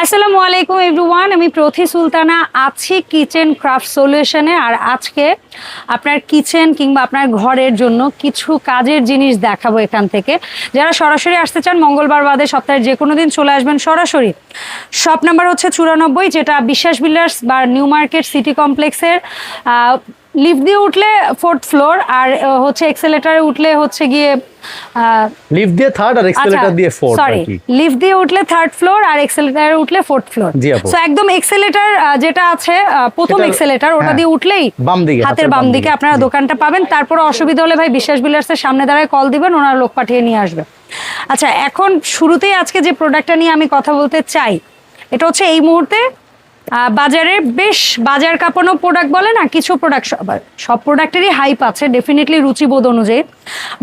আসসালামু আলাইকুম এভরিওয়ান, আমি প্রথি সুলতানা আছি কিচেন ক্রাফট সলিউশনে আর আজকে আপনার কিচেন কিংবা আপনার ঘরের জন্য কিছু কাজের জিনিস দেখাবো এখান থেকে। যারা সরাসরি আসতে চান, মঙ্গলবার বাদে সপ্তাহের যে কোনো দিন চলে আসবেন সরাসরি। শপ নাম্বার হচ্ছে চুরানব্বই, যেটা বিশ্বাস বিল্ডার্স বা নিউ মার্কেট সিটি কমপ্লেক্সের লিফট দিয়ে উঠলে ফোর্থ ফ্লোর আর হচ্ছে এক্সেলেটারে উঠলে হচ্ছে গিয়ে লিফট দিয়ে থার্ড আর এক্সেলেটর দিয়ে ফোর্থ সরি লিফট দিয়ে উঠলে থার্ড ফ্লোর আর এক্সেলেটারে উঠলে ফোর্থ ফ্লোর সো একদম এক্সেলেটার যেটা আছে প্রথম এক্সেলেটার ওটা হ্যাঁ, দিয়ে উঠলেই বাম দিকে, হাতের বাম দিকে। আপনারা দোকানটা পাবেন। তারপর অসুবিধা হলে ভাই বিশ্বাস বিলার্সের সামনে দাঁড়ায় কল দিবেন ওনার লোক পাঠিয়ে নিয়ে আসবে। আচ্ছা এখন শুরুতেই আজকে যে প্রোডাক্টটা নিয়ে আমি কথা বলতে চাই এটা হচ্ছে এই মুহূর্তে বাজারে বেশ বাজার কাঁপানো প্রোডাক্ট বলে না, কিছু প্রোডাক্ট সব প্রোডাক্টেরই হাইপ আছে ডেফিনেটলি রুচিবোধ অনুযায়ী।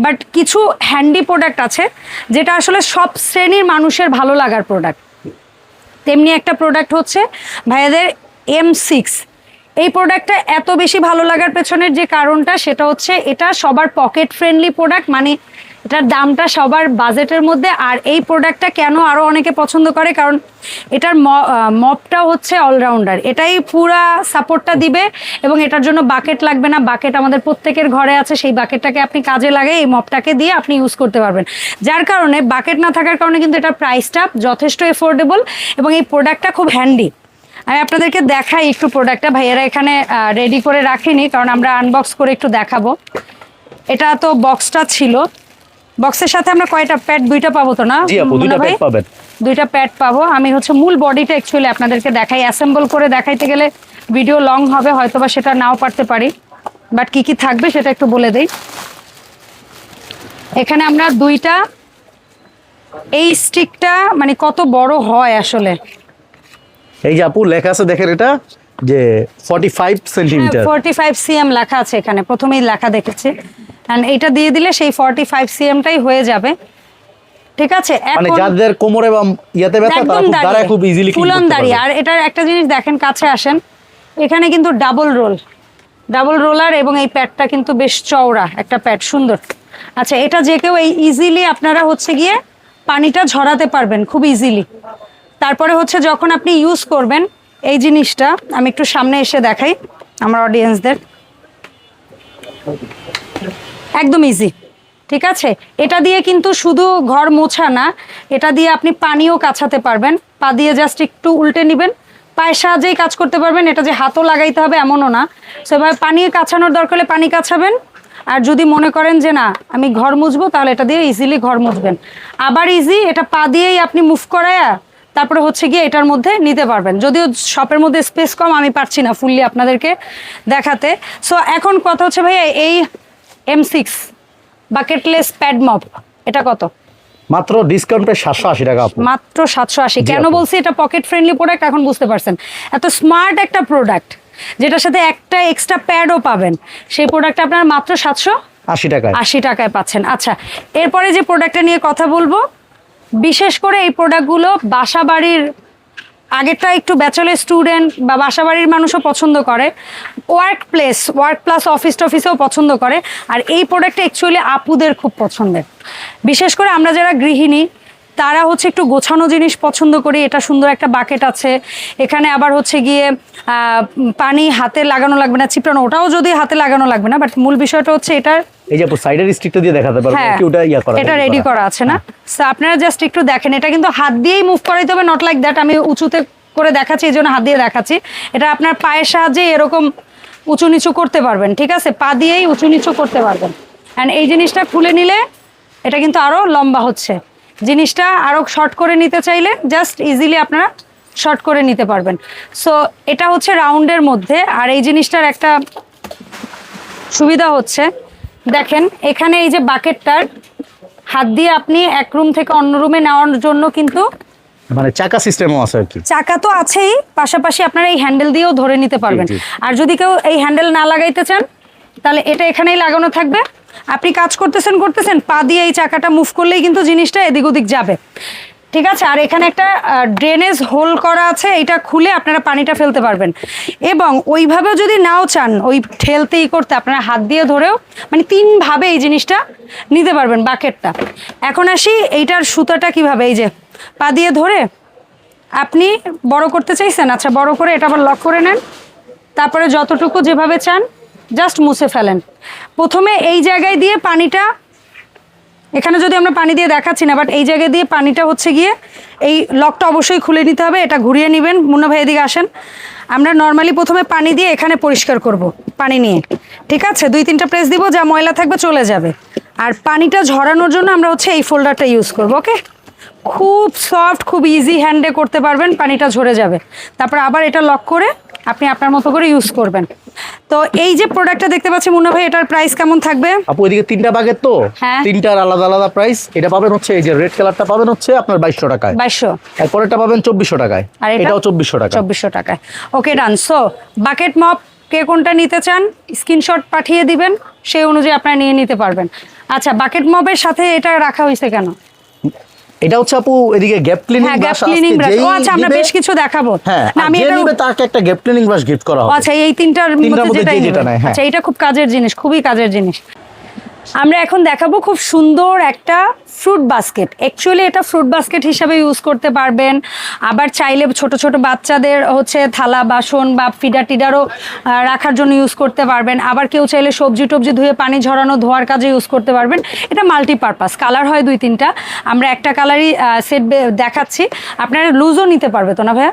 বাট কিছু হ্যান্ডি প্রোডাক্ট আছে, যেটা আসলে সব শ্রেণির মানুষের ভালো লাগার প্রোডাক্ট তেমনি একটা প্রোডাক্ট হচ্ছে ভাইয়াদের এম সিক্স এই প্রোডাক্টটা এত বেশি ভালো লাগার পেছনের যে কারণটা, সেটা হচ্ছে এটা সবার পকেট ফ্রেন্ডলি প্রোডাক্ট মানে এটার দামটা সবার বাজেটের মধ্যে, আর এই প্রোডাক্টটা কেন আরও অনেকে পছন্দ করে? কারণ এটার মপটা হচ্ছে অলরাউন্ডার এটাই পুরা সাপোর্টটা দিবে এবং এটার জন্য বাকেট লাগবে না। বাকেট আমাদের প্রত্যেকের ঘরে আছে, সেই বাকেটটাকে আপনি কাজে লাগে এই মপটাকে দিয়ে আপনি ইউজ করতে পারবেন। যার কারণে বাকেট না থাকার কারণে কিন্তু এটার প্রাইসটা যথেষ্ট এফোর্ডেবল এবং এই প্রোডাক্টটা খুব হ্যান্ডি আমি আপনাদেরকে দেখাই একটু প্রোডাক্টটা ভাইয়েরা এখানে রেডি করে রাখিনি, কারণ আমরা আনবক্স করে একটু দেখাবো। এটা তো বক্সটা ছিল। বক্সের সাথে আমরা কয়টা প্যাড দুইটা পাবো তো না? জি আপু দুইটা? প্যাক পাবেন। দুইটা প্যাড পাবো। আমি হচ্ছে মূল বডিটা অ্যাকচুয়ালি আপনাদেরকে দেখাই। অ্যাসেম্বল করে দেখাইতে গেলে ভিডিও লং হবে হয়তো বা সেটা নাও পারতে পারি। বাট কি কি থাকবে সেটা একটু বলে দেই। এখানে আমরা দুইটা এই স্টিকটা মানে কত বড় হয় আসলে? এই যে আপু লেখা আছে দেখেন এটা যে 45 সেন্টিমিটার ফর্টি ফাইভ সিএম লেখা আছে এখানে। প্রথমেই লেখা দেখেছি। অ্যান্ড এটা দিয়ে দিলে সেই ফর্টি ফাইভ সিএমটাই হয়ে যাবে। ঠিক আছে? মানে যাদের কোমরে বা ইয়াতে ব্যথা তারা খুব ইজিলি ফুলন দাঁড়িয়ে। আর এটার একটা জিনিস দেখেন কাছে আসেন। এখানে কিন্তু ডাবল রোল ডাবল রোলার এবং এই প্যাডটা কিন্তু বেশ চওড়া একটা প্যাড সুন্দর। আচ্ছা এটা যে কেউ এই ইজিলি আপনারা হচ্ছে গিয়ে পানিটা ঝরাতে পারবেন খুব ইজিলি তারপরে হচ্ছে যখন আপনি ইউজ করবেন এই জিনিসটা আমি একটু সামনে এসে দেখাই আমার অডিয়েন্সদের একদম ইজি ঠিক আছে? এটা দিয়ে কিন্তু শুধু ঘর মোছা না, এটা দিয়ে আপনি পানিও কাছাতে পারবেন। পা দিয়ে জাস্ট একটু উল্টে নেবেন। পায়ের সাহায্যেই কাজ করতে পারবেন, এটা যে হাতও লাগাইতে হবে এমনও না। সেভাবে পানি কাছানোর দরকার হলে পানি কাছাবেন। আর যদি মনে করেন যে না, আমি ঘর মুছবো, তাহলে এটা দিয়ে ইজিলি ঘর মুছবেন। আবার ইজি এটা পা দিয়েই আপনি মুভ করায়া তারপরে হচ্ছে গিয়ে এটার মধ্যে নিতে পারবেন। যদিও শপের মধ্যে স্পেস কম, আমি পারছি না ফুললি আপনাদেরকে দেখাতে। সো এখন কথা হচ্ছে ভাইয়া, এই M six bucketless pad mop এটা কত? মাত্র ডিসকাউন্ট প্রায় 780 টাকা মাত্র সাতশো আশি। কেন বলছি এটা পকেট ফ্রেন্ডলি প্রোডাক্ট এখন বুঝতে পারছেন। এত স্মার্ট একটা প্রোডাক্ট যেটার সাথে একটা এক্সট্রা প্যাডও পাবেন সেই প্রোডাক্টটা আপনার মাত্র সাতশো 80 টাকায়। আশি টাকায় পাচ্ছেন। আচ্ছা এরপরে যে প্রোডাক্টটা নিয়ে কথা বলব বিশেষ করে এই প্রোডাক্টগুলো বাসা বাড়ির আগেরটা একটু ব্যাচেলার স্টুডেন্ট বা বাসাবাড়ির মানুষও পছন্দ করে। Work place work plus office টফিসেও পছন্দ করে। আর এই প্রোডাক্টটা অ্যাকচুয়ালি আপুদের খুব পছন্দের। বিশেষ করে আমরা যারা গৃহিণী তারা হচ্ছে একটু গোছানো জিনিস পছন্দ করি এটা সুন্দর একটা বাকেট আছে। এখানে আবার হচ্ছে গিয়ে আহ, পানি হাতে লাগানো লাগবে না চিপড়ানো ওটাও যদি হাতে লাগানো লাগবে না বাট মূল বিষয়টা হচ্ছে এটার এই যে সাইডের স্টিকটা দিয়ে দেখাতে পারবেন হ্যাঁ কি ওটা ইয়া করা এটা রেডি করা। আছে না? So, আপনারা জাস্ট একটু দেখেন এটা কিন্তু হাত দিয়েই মুভ করাইতে হবে নট লাইক দ্যাট আমি উঁচুতে করে দেখাচ্ছি এই জন্য হাত দিয়ে দেখাচ্ছি। এটা আপনার পায়ের সাহায্যে এরকম উঁচু নিচু করতে পারবেন ঠিক আছে? পা দিয়েই উঁচু নিচু করতে পারবেন। অ্যান্ড এই জিনিসটা খুলে নিলে এটা কিন্তু আরও লম্বা হচ্ছে। জিনিসটা আরও শর্ট করে নিতে চাইলে জাস্ট ইজিলি আপনারা শর্ট করে নিতে পারবেন। সো এটা হচ্ছে রাউন্ডের মধ্যে আর এই জিনিসটার একটা সুবিধা হচ্ছে দেখেন এখানে এই যে বাকেটটার হাত দিয়ে আপনি এক রুম থেকে অন্য রুমে নেওয়ার জন্য কিন্তু মানে চাকা সিস্টেমও আছে আর কি। চাকা তো আছেই পাশাপাশি আপনারা এই হ্যান্ডেল দিয়েও ধরে নিতে পারবেন। আর যদি কেউ এই হ্যান্ডেল না লাগাইতে চান তাহলে এটা এখানেই লাগানো থাকবে। আপনি কাজ করতেছেন করতেছেন, পা দিয়ে এই চাকাটা মুভ করলেই কিন্তু জিনিসটা এদিক ওদিক যাবে। ঠিক আছে? আর এখানে একটা ড্রেনেজ হোল করা আছে এটা খুলে আপনারা পানিটা ফেলতে পারবেন। এবং ওইভাবেও যদি নাও চান, ওই ঠেলতেই করতে, আপনারা হাত দিয়ে ধরেও মানে তিনভাবে এই জিনিসটা নিতে পারবেন বাকেটটা। এখন আসি, এইটার সুতাটা কীভাবে? এই যে, পা দিয়ে ধরে, আপনি বড় করতে চাইছেন? আচ্ছা বড় করে এটা আবার লক করে নেন। তারপরে যতটুকু যেভাবে চান জাস্ট মুছে ফেলেন। প্রথমে এই জায়গায় দিয়ে পানিটা, এখানে যদি আমরা পানি দিয়ে দেখাচ্ছি না বাট এই জায়গায় দিয়ে পানিটা হচ্ছে গিয়ে, এই লকটা অবশ্যই খুলে নিতে হবে, এটা ঘুরিয়ে নেবেন। মুন্না ভাই এদিকে আসেন। আমরা নর্মালি প্রথমে পানি দিয়ে এখানে পরিষ্কার করব, পানি নিয়ে। ঠিক আছে? দুই তিনটা প্রেস দিব, যা ময়লা থাকবে চলে যাবে। আর পানিটা ঝরানোর জন্য আমরা হচ্ছে এই ফোল্ডারটা ইউজ করব ওকে খুব সফট খুব ইজি হ্যান্ডে করতে পারবেন, পানিটা ঝরে যাবে। তারপর আবার এটা লক করে আপনি আপনার মতো করে ইউজ করবেন। তো এই যে প্রোডাক্টটা দেখতে পাচ্ছি মুন্না ভাই এটার প্রাইস কেমন থাকবে? আপু এদিকে তিনটা বাগের তো। হ্যাঁ। তিনটার আলাদা আলাদা প্রাইস এটা পাবেন হচ্ছে এই যে রেড কালারটা পাবেন হচ্ছে আপনার বাইশশো টাকায়। বাইশশো। এরপরেরটা পাবেন চব্বিশশো টাকায়। আর এটাও চব্বিশশো টাকা। চব্বিশশো টাকায়। Okay done so bucket mop কে কোনটা নিতে চান স্ক্রিনশট পাঠিয়ে দিবেন সেই অনুযায়ী আপনারা নিয়ে নিতে পারবেন। আচ্ছা বাকেট মপের সাথে এটা রাখা হয়েছে কেন? এটা হচ্ছে আপু এদিকে gap cleaning gap brush cleaning brush ও আচ্ছা আমরা বেশ কিছু দেখাবো হ্যাঁ না আমি এটা নিবে তাকে একটা গ্যাপ ক্লিনিং ব্রাশ গিফট করা হবে আচ্ছা এই তিনটার মধ্যে যেটা। হ্যাঁ। আচ্ছা এটা খুব কাজের জিনিস খুবই কাজের জিনিস আমরা এখন দেখাবো খুব সুন্দর একটা ফ্রুট বাস্কেট অ্যাকচুয়ালি এটা ফ্রুট বাস্কেট হিসাবে ইউজ করতে পারবেন। আবার চাইলে ছোট ছোট বাচ্চাদের হচ্ছে থালা বাসন বা ফিডার টিডারও রাখার জন্য ইউজ করতে পারবেন। আবার কেউ চাইলে সবজি টবজি ধুয়ে পানি ঝরানো ধোয়ার কাজে ইউজ করতে পারবেন। এটা মাল্টিপারপাস কালার হয় দুই তিনটা। আমরা একটা কালারই সেট দেখাচ্ছি। আপনারা লুজও নিতে পারবে তো না ভাইয়া?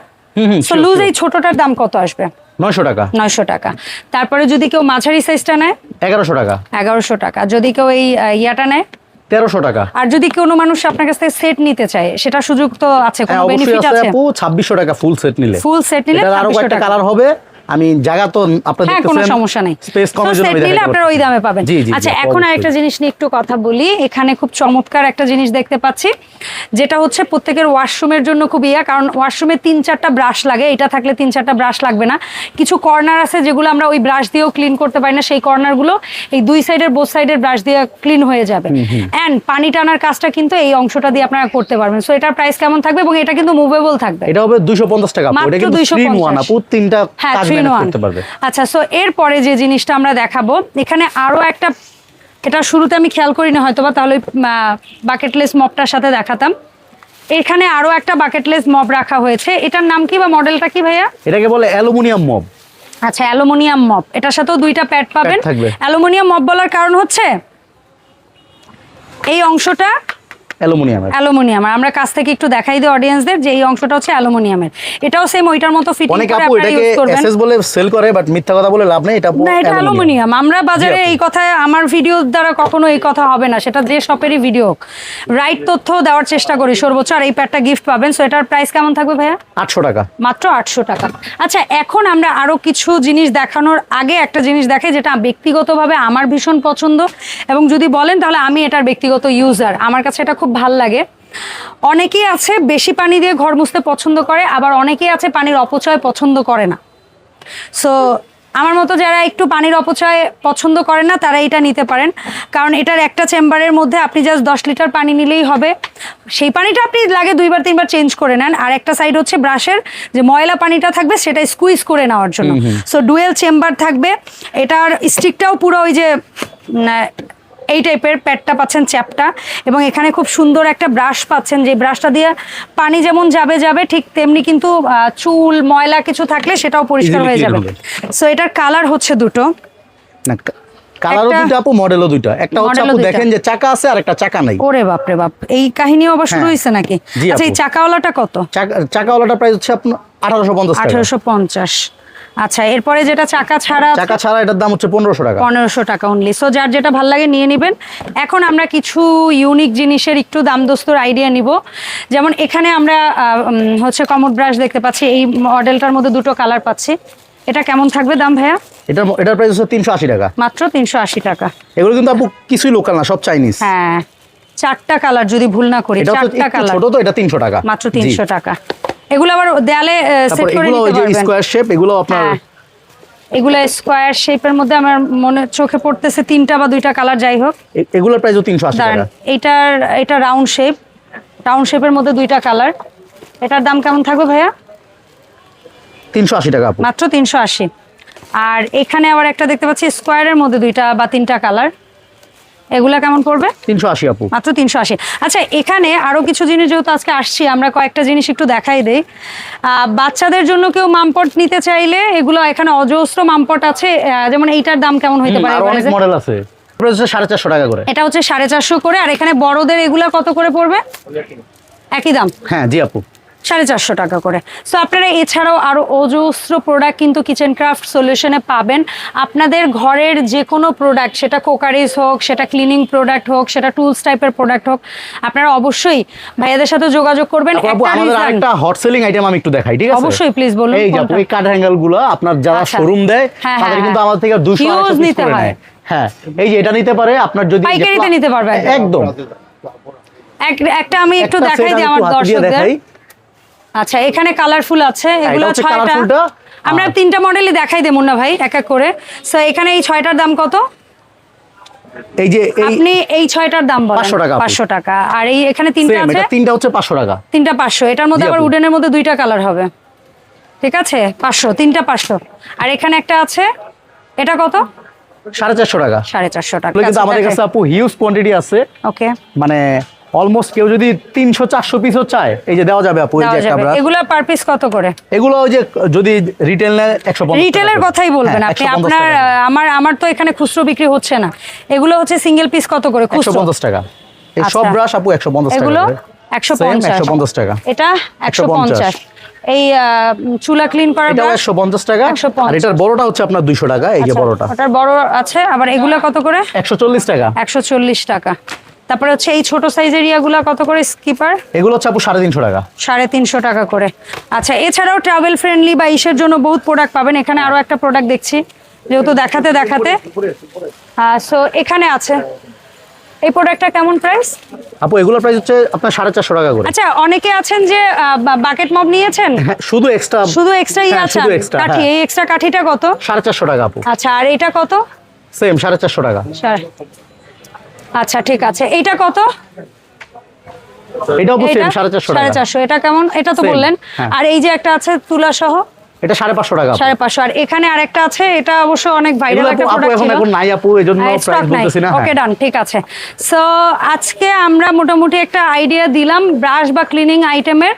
তো লুজ এই ছোটটার দাম কত আসবে? নয়শো টাকা। নয়শো টাকা। তারপরে যদি কেউ মাঝারি সাইজটা নেয়? এগারোশো টাকা। এগারোশো টাকা। যদি কেউ এই ইয়াটা নেয়? তেরোশো টাকা। আর যদি কোনো মানুষ আপনার কাছ থেকে সেট নিতে চায় সেটা সুযোগ তো আছে হ্যাঁ কোনো বেনিফিট আছে আছে? আপু ছাব্বিশশো টাকা ফুল সেট নিলে। ফুল সেট নিলে আরও 2600 কয়েকটা কালার হবে। আমি জায়গা তো আপনার হ্যাঁ কোনো সমস্যা নেই। স্পেস কমের জন্য আমি নিলে আপনারা ওই দামে পাবেন। আচ্ছা এখন আরেকটা জিনিস নিয়ে একটু কথা বলি। এখানে খুব চমৎকার একটা জিনিস দেখতে পাচ্ছি যেটা হচ্ছে প্রত্যেকের ওয়াশরুমের জন্য খুব ইয়া কারণ ওয়াশরুমে তিন চারটা ব্রাশ লাগে এটা থাকলে তিন চারটা ব্রাশ লাগবে না। কিছু কর্নার আছে যেগুলো আমরা ওই ব্রাশ দিয়েও ক্লিন করতে পারি না সেই কর্নারগুলো এই দুই সাইডের বোথ সাইডের ব্রাশ দিয়ে ক্লিন হয়ে যাবে। অ্যান্ড পানি টানার কাজটা কিন্তু এই অংশটা দিয়ে আপনারা করতে পারবেন। সো এটার প্রাইস কেমন থাকবে? এবং এটা কিন্তু মুভেবল থাকবে। এটা হবে দুইশো পঞ্চাশ টাকা। মাত্র এটা কিন্তু 250 থ্রি ওয়ান আপু। তিনটা হ্যাঁ ওয়ান আচ্ছা সো এরপরে যে জিনিসটা আমরা দেখাবো এখানে আরও একটা এটা শুরুতে আমি খেয়াল করিনি হয়তো বা তাহলে বাকেটলেস মপটার সাথে দেখাতাম। এখানে আরও একটা বাকেটলেস মপ রাখা হয়েছে। এটার নাম কি বা মডেলটা কি ভাইয়া? এটাকে বলে অ্যালুমিনিয়াম মপ। আচ্ছা অ্যালুমিনিয়াম মপ। এটার সাথেও দুইটা প্যাড পাবেন। অ্যালুমিনিয়াম মপ বলার কারণ হচ্ছে এই অংশটা অ্যালুমিনিয়ামের। অ্যালুমিনিয়াম আর আমরা কাছ থেকে একটু দেখাই দিই অডিয়েন্সদের যে এই অংশটা হচ্ছে অ্যালুমিনিয়ামের। এটাও সেম ওইটার মতো ফিটিং করে আপনারা ইউজ করবেন। এসএস বলে সেল করে বাট মিথ্যা কথা বলে লাভ নেই এটা না এটা অ্যালুমিনিয়াম। আমরা বাজারে এই কথা আমার দ্বারা কখনো এই কথা হবে না সেটা যে শপেরই ভিডিও হোক। রাইট তথ্য দেওয়ার চেষ্টা করি সর্বোচ্চ আর এই প্যাডটা গিফট পাবেন। সো এটার প্রাইস কেমন থাকবে ভাইয়া? আটশো টাকা। মাত্র আটশো টাকা। আচ্ছা এখন আমরা আরও কিছু জিনিস দেখানোর আগে একটা জিনিস দেখাই যেটা ব্যক্তিগতভাবে আমার ভীষণ পছন্দ। এবং যদি বলেন তাহলে আমি এটার ব্যক্তিগত ইউজার আমার কাছে এটা খুব ভালো লাগে। অনেকেই আছে বেশি পানি দিয়ে ঘর মুছতে পছন্দ করে আবার অনেকেই আছে পানির অপচয় পছন্দ করে না। সো আমার মতো যারা একটু পানির অপচয় পছন্দ করে না তারা এটা নিতে পারেন। কারণ এটার একটা চেম্বারের মধ্যে আপনি জাস্ট দশ লিটার পানি নিলেই হবে। সেই পানিটা আপনি লাগে দুইবার তিনবার চেঞ্জ করে নেন। আর একটা সাইড হচ্ছে ব্রাশের যে ময়লা পানিটা থাকবে সেটা স্কুইজ করে নেওয়ার জন্য। সো ডুয়েল চেম্বার থাকবে। এটার স্টিকটাও পুরো ওই যে এই টাইপের প্যাডটা পাচ্ছেন চ্যাপটা এবং এখানে খুব সুন্দর একটা ব্রাশ পাচ্ছেন। যে ব্রাশটা দিয়ে পানি যেমন যাবে যাবে ঠিক তেমনি কিন্তু চুল ময়লা কিছু থাকলে সেটাও পরিষ্কার হয়ে যাবে। সো এটার কালার হচ্ছে দুটো। না কালারও একটা- দুইটা আপু মডেলও দুইটা। একটা হচ্ছে মডেলও আপু দেখেন যে চাকা আছে আর একটা চাকা নাই। ওরে বাপ রে বাপ! এই কাহিনীও আবার শুরু হ্যাঁ। হয়েছে নাকি? আচ্ছা এই চাকাওয়ালাটা কত? চাকা- চাকাওয়ালাটা প্রাইস হচ্ছে আপনার আঠারোশো পঞ্চাশ আঠারোশো পঞ্চাশ। আচ্ছা এরপরে যেটা চাকা ছাড়া চাকা ছাড়া এটার দাম হচ্ছে পনেরোশো টাকা। পনেরোশো টাকা অনলি সো যার যেটা ভালো লাগে নিয়ে নেবেন। এখন আমরা কিছু ইউনিক জিনিসের একটু দাম দোস্তর আইডিয়া নিব। যেমন এখানে আমরা হচ্ছে কমোড ব্রাশ দেখতে পাচ্ছি। এই মডেলটার মধ্যে দুটো কালার পাচ্ছি। এটা কেমন থাকবে দাম ভাইয়া? এটা এটার প্রাইস হচ্ছে তিনশো আশি টাকা। মাত্র তিনশো আশি টাকা। এগুলো কিন্তু আপু কিছুই লোকাল না সব চাইনিজ হ্যাঁ। চারটা কালার যদি ভুল না করি এটা চারটা কালার ছোট তো এটা তিনশো টাকা। মাত্র তিনশো টাকা। এগুলো আবার দেয়ালে সেট করে নিতে পারবেন। স্কোয়ার শেপ এগুলো আপনার এগুলো স্কোয়ার শেপের মধ্যে আমার মনে চোখে পড়তেছে তিনটা বা দুইটা কালার যাই হোক। এগুলোর আশি দাঁড়ান টাকা। এটার এটা রাউন্ড শেপ রাউন্ড শেপের মধ্যে দুইটা কালার এটার দাম কেমন থাকবে ভাইয়া? তিনশো আশি টাকা আপু। মাত্র তিনশো আশি। আর এখানে আবার একটা দেখতে পাচ্ছি স্কোয়ারের মধ্যে দুইটা বা তিনটা কালার এগুলা কেমন পড়বে? তিনশো আশি আপু। মাত্র তিনশো আশি। আচ্ছা এখানে আরও কিছু জিনিস যেহেতু আজকে আসছি আমরা কয়েকটা জিনিস একটু দেখাই দেই। আহ, বাচ্চাদের জন্য কেউ মামপট নিতে চাইলে এগুলো এখানে অজস্র মামপট আছে যেমন এইটার দাম কেমন হইতে পারে অনেক মডেল আছে। সাড়ে চারশো টাকা করে। এটা হচ্ছে সাড়ে চারশো করে আর এখানে বড়দের এগুলা কত করে পড়বে? একই দাম? হ্যাঁ জি আপু। সাড়ে চারশো টাকা করে সো আপনারা এছাড়াও আরও অজস্র প্রোডাক্ট কিন্তু কিচেন ক্রাফট সলিউশনে পাবেন আপনাদের ঘরের যে কোনো প্রোডাক্ট সেটা কোকারিজ হোক সেটা ক্লিনিং প্রোডাক্ট হোক সেটা টুলস টাইপের প্রোডাক্ট হোক আপনারা অবশ্যই ভাইয়াদের সাথে যোগাযোগ করবেন একটা আমাদের আরেকটা হট সেলিং আইটেম আমি একটু দেখাই ঠিক আছে অবশ্যই, please বলুন, এই যে এই কাঠ হ্যাঙ্গেলগুলো আপনার যারা আচ্ছা। শোরুম দেয় হ্যাঁ, তাদের হ্যাঁ, কিন্তু হ্যাঁ। আমাদের থেকে দুশো Huge আড়াইশো পিস নিতে করে হয়। হ্যাঁ এই যে এটা নিতে পারে আপনার যদি পাইকারিতে নিতে পারবে একদম। একদম এক- একটা আমি একটু দেখাই দিই আমার দর্শকদের। আচ্ছা এখানে কালারফুল আছে এগুলো ছয়টা। আমরা তিনটা মডেলই দেখাই দেব না ভাই এক এক করে। সো এখানে এই ছয়টার দাম কত? এই যে আপনি এই ছয়টার দাম বলেন। 500 টাকা আপু। পাঁচশো টাকা। আর এই এখানে তিনটা আছে? তিনটা হচ্ছে পাঁচশো টাকা। তিনটা পাঁচশো। এটার মধ্যে আবার উডেনের মধ্যে দুইটা কালার হবে। ঠিক আছে? পাঁচশো তিনটা পাঁচশো। আর এখানে একটা আছে এটা কত? সাড়ে চারশো টাকা। সাড়ে চারশো টাকা। কিন্তু আমাদের কাছে আপু হিউজ কোয়ান্টিটি আছে। ওকে মানে অলমোস্ট কেউ যদি তিনশো চারশো পিসও চায় এই যে দেওয়া যাবে আপু এই যে একটা যাবে। এগুলো পার পিস কত করে? এগুলো ওই যে যদি রিটেল একশো রিটেলের কথাই বলবেন আপনি। আপনার আমার আমার তো এখানে খুচরো বিক্রি হচ্ছে না। এগুলো হচ্ছে সিঙ্গেল পিস কত করে? খুচরো? পঞ্চাশ টাকা। এই সব আচ্ছা। ব্রাশ আপু একশো পঞ্চাশ টাকা এগুলো। একশো পঞ্চাশ। 150 টাকা। এটা একশো 150 পঞ্চাশ। এই চুলা ক্লিন করার? একশো পঞ্চাশ টাকা। 150 আর এটার বড়টা হচ্ছে আপনার দুইশো টাকা এই যে আচ্ছা, বড়টা। ওটার বড় আছে আবার এগুলো কত করে? একশো চল্লিশ টাকা। একশো চল্লিশ টাকা। তারপরে হচ্ছে এই ছোট সাইজের ইয়াগুলা কত করে স্কিপার এগুলো হচ্ছে আপু সাড়ে তিনশো টাকা। সাড়ে তিনশো টাকা করে। আচ্ছা এছাড়াও ট্রাভেল ফ্রেন্ডলি বা ইসের জন্য বহুত প্রোডাক্ট পাবেন। এখানে আরও একটা প্রোডাক্ট দেখছি যেহেতু দেখাতে দেখাতে। সো এখানে আছে। এই প্রোডাক্টটা কেমন প্রাইস আপু এগুলোর প্রাইস হচ্ছে আপনার সাড়ে চারশো টাকা করে। আচ্ছা অনেকে আছেন যে বাকেট মব নিয়েছেন? হ্যাঁ শুধু এক্সট্রা শুধু এক্সট্রা ইয়ে আছে শুধু এক্সট্রা কাঠি এই এক্সট্রা কাঠিটা কত? সাড়ে চারশো টাকা আপু। আচ্ছা আর এটা কত? সেম সাড়ে চারশো টাকা। আচ্ছা ঠিক আছে। এটা কত? এটাও সেম এইটা? সাড়ে চারশো সাড়ে টাকা চারশো। এটা কেমন? এটা তো বললেন। হ্যাঁ। আর এই যে একটা আছে তুলা সহ এটা সাড়ে পাঁচশো টাকা আপু। সাড়ে পাঁচশো। আর এখানে আরেকটা আছে এটা অবশ্য অনেক ভাইরাল একটা প্রোডাক্ট এখন এখন নাই আপু এই জন্য হ্যাঁ, প্রাইস বলতেছি না ওকে হ্যাঁ। ডান ঠিক আছে। সো আজকে আমরা মোটামুটি একটা আইডিয়া দিলাম ব্রাশ বা ক্লিনিং আইটেমের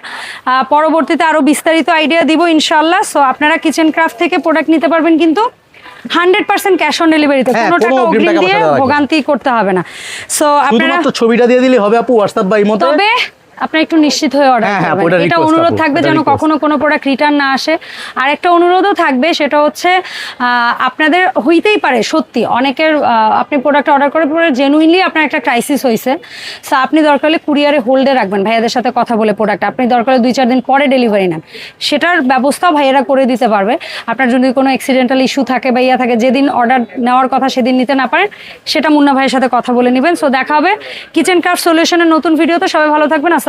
পরবর্তীতে আরও বিস্তারিত আইডিয়া দিব ইনশাল্লাহ সো আপনারা কিচেন ক্রাফট থেকে প্রোডাক্ট নিতে পারবেন কিন্তু। হান্ড্রেড পার্সেন্ট ক্যাশ অন ডেলিভারিতে হ্যাঁ, কোনো টাকা অগ্রিম দিয়ে। ভোগান্তি করতে হবে না সো আপনারা ছবিটা দিয়ে দিলে হবে আপু হোয়াটসঅ্যাপ বা ইমোতে তবে আপনি একটু নিশ্চিত হয়ে অর্ডার হ্যাঁ, হ্যাঁ, করবেন। এটা অনুরোধ থাকবে যেন কখনো কোনো প্রোডাক্ট রিটার্ন না আসে। আর একটা অনুরোধও থাকবে সেটা হচ্ছে আপনাদের হইতেই পারে সত্যি অনেকের আপনি প্রোডাক্ট অর্ডার করার পরে জেনুইনলি আপনার একটা ক্রাইসিস হয়েছে সো আপনি দরকার হলে কুরিয়ারে হোল্ডে রাখবেন ভাইয়াদের সাথে কথা বলে প্রোডাক্ট আপনি দরকার হলে দুই চার দিন পরে ডেলিভারি নেন। সেটার ব্যবস্থাও ভাইয়েরা করে দিতে পারবে। আপনার যদি কোনো অ্যাক্সিডেন্টাল ইস্যু থাকে বা ইয়া থাকে যেদিন অর্ডার নেওয়ার কথা সেদিন নিতে না পারেন সেটা মুন্না ভাইয়ের সাথে কথা বলে নেবেন। সো দেখা হবে কিচেন ক্রাফট সলিউশনের নতুন ভিডিওতে। সবাই ভালো থাকবেন আসসালামু